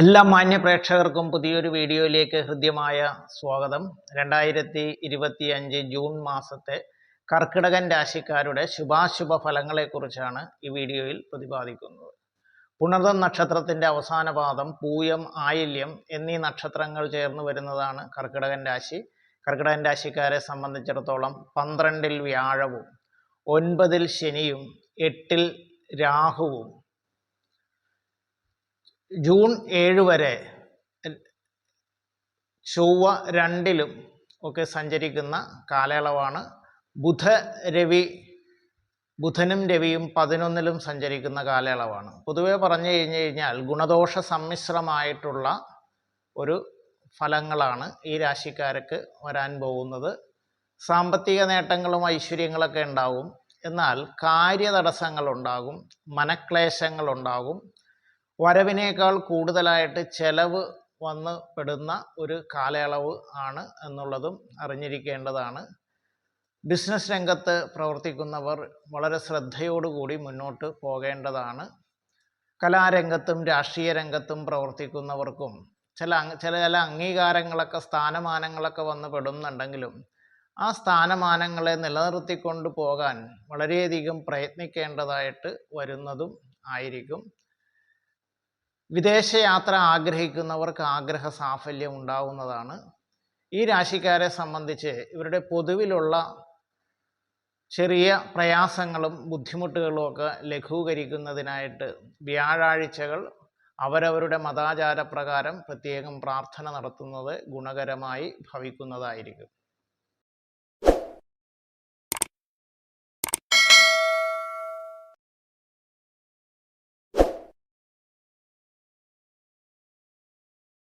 എല്ലാ മാന്യ പ്രേക്ഷകർക്കും പുതിയൊരു വീഡിയോയിലേക്ക് ഹൃദ്യമായ സ്വാഗതം. രണ്ടായിരത്തി ഇരുപത്തി അഞ്ച് ജൂൺ മാസത്തെ കർക്കിടകൻ രാശിക്കാരുടെ ശുഭാശുഭ ഫലങ്ങളെക്കുറിച്ചാണ് ഈ വീഡിയോയിൽ പ്രതിപാദിക്കുന്നത്. പുണർദം നക്ഷത്രത്തിന്റെ അവസാന പാദം പൂയം ആയില്യം എന്നീ നക്ഷത്രങ്ങൾ ചേർന്ന് വരുന്നതാണ് കർക്കിടകൻ രാശി. കർക്കിടകൻ രാശിക്കാരെ സംബന്ധിച്ചിടത്തോളം പന്ത്രണ്ടിൽ വ്യാഴവും ഒൻപതിൽ ശനിയും എട്ടിൽ രാഹുവും ജൂൺ ഏഴ് വരെ ചൊവ്വ രണ്ടിലും ഒക്കെ സഞ്ചരിക്കുന്ന കാലയളവാണ്. ബുധ രവി ബുധനും രവിയും പതിനൊന്നിലും സഞ്ചരിക്കുന്ന കാലയളവാണ്. പൊതുവെ പറഞ്ഞു കഴിഞ്ഞു കഴിഞ്ഞാൽ ഗുണദോഷ സമ്മിശ്രമായിട്ടുള്ള ഒരു ഫലങ്ങളാണ് ഈ രാശിക്കാർക്ക് വരാൻ പോകുന്നത്. സാമ്പത്തിക നേട്ടങ്ങളും ഐശ്വര്യങ്ങളൊക്കെ ഉണ്ടാവും. എന്നാൽ മനക്ലേശങ്ങൾ ഉണ്ടാകും വരവിനേക്കാൾ കൂടുതലായിട്ട് ചെലവ് വന്ന് പെടുന്ന ഒരു കാലയളവ് ആണ് എന്നുള്ളതും അറിഞ്ഞിരിക്കേണ്ടതാണ്. ബിസിനസ് രംഗത്ത് പ്രവർത്തിക്കുന്നവർ വളരെ ശ്രദ്ധയോടുകൂടി മുന്നോട്ട് പോകേണ്ടതാണ്. കലാരംഗത്തും രാഷ്ട്രീയ രംഗത്തും പ്രവർത്തിക്കുന്നവർക്കും ചില ചില ചില അംഗീകാരങ്ങളൊക്കെ സ്ഥാനമാനങ്ങളൊക്കെ വന്ന് പെടുന്നുണ്ടെങ്കിലും ആ സ്ഥാനമാനങ്ങളെ നിലനിർത്തിക്കൊണ്ട് പോകാൻ വളരെയധികം പ്രയത്നിക്കേണ്ടതായിട്ട് വരുന്നതും ആയിരിക്കും. വിദേശയാത്ര ആഗ്രഹിക്കുന്നവർക്ക് ആഗ്രഹ സാഫല്യം ഉണ്ടാവുന്നതാണ്. ഈ രാശിക്കാരെ സംബന്ധിച്ച് ഇവരുടെ പൊതുവിലുള്ള ചെറിയ പ്രയാസങ്ങളും ബുദ്ധിമുട്ടുകളും ഒക്കെ ലഘൂകരിക്കുന്നതിനായിട്ട് വ്യാഴാഴ്ചകൾ അവരവരുടെ മതാചാര പ്രകാരം പ്രത്യേകം പ്രാർത്ഥന നടത്തുന്നത് ഗുണകരമായി ഭവിക്കുന്നതായിരിക്കും.